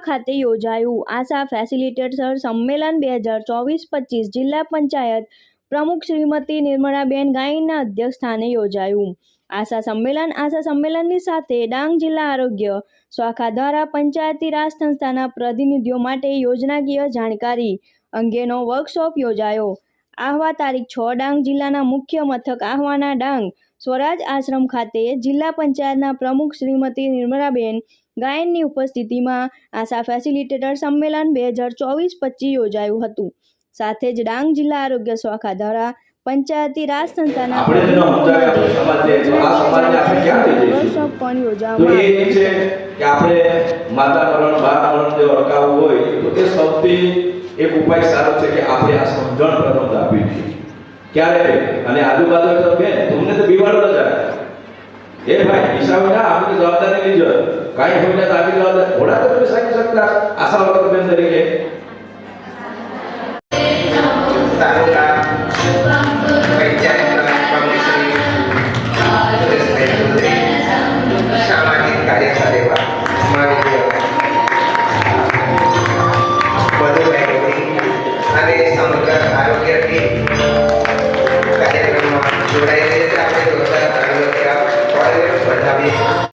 ખાતે યોજાયું. આશા ફેસિલિટેટર સંમેલન બે હજાર ચોવીસ પચીસ જિલ્લા પંચાયત પ્રમુખ શ્રીમતી નિર્મળાબેન ગાઈના અધ્યક્ષસ્થાને યોજાયું. આશા સંમેલન, આશા સંમેલનની સાથે ડાંગ જિલ્લા આરોગ્ય શાખા દ્વારા પંચાયતી રાજ સંસ્થાના પ્રતિનિધિઓ માટે યોજનાકીય જાણકારી અંગેનો વર્કશોપ યોજાયો. આહવા તારીખ છ ડાંગ જિલ્લાના મુખ્ય મથક આહવાના ડાંગ સ્વરાજ આશ્રમ ખાતે જિલ્લા પંચાયતના પ્રમુખ શ્રીમતી નિર્મળાબેન ગાયનની ઉપસ્થિતિમાં આશા ફેસિલિટેટર સંમેલન બે હજાર ચોવીસ પચીસ યોજાયું હતું. સાથે જ ડાંગ જિલ્લા આરોગ્ય શાખા દ્વારા પંચાયતી રાજ સંસ્થાના પણ યોજવામાં એક ઉપાય સારો છે કે આપણે આ સમજણ પ્રથમ આપવી જોઈએ ક્યારે? અને આજુબાજુ તો બેન તમને તો બીવાડો ન જાય. એ ભાઈ હિસાબ ના આપણી જવાબદારી લીજો કાંઈ હોય ને તો આપણી જવાબદારી. થોડા તો તમે સાચી શકતા આશા વર્કર બેન તરીકે. Thank you.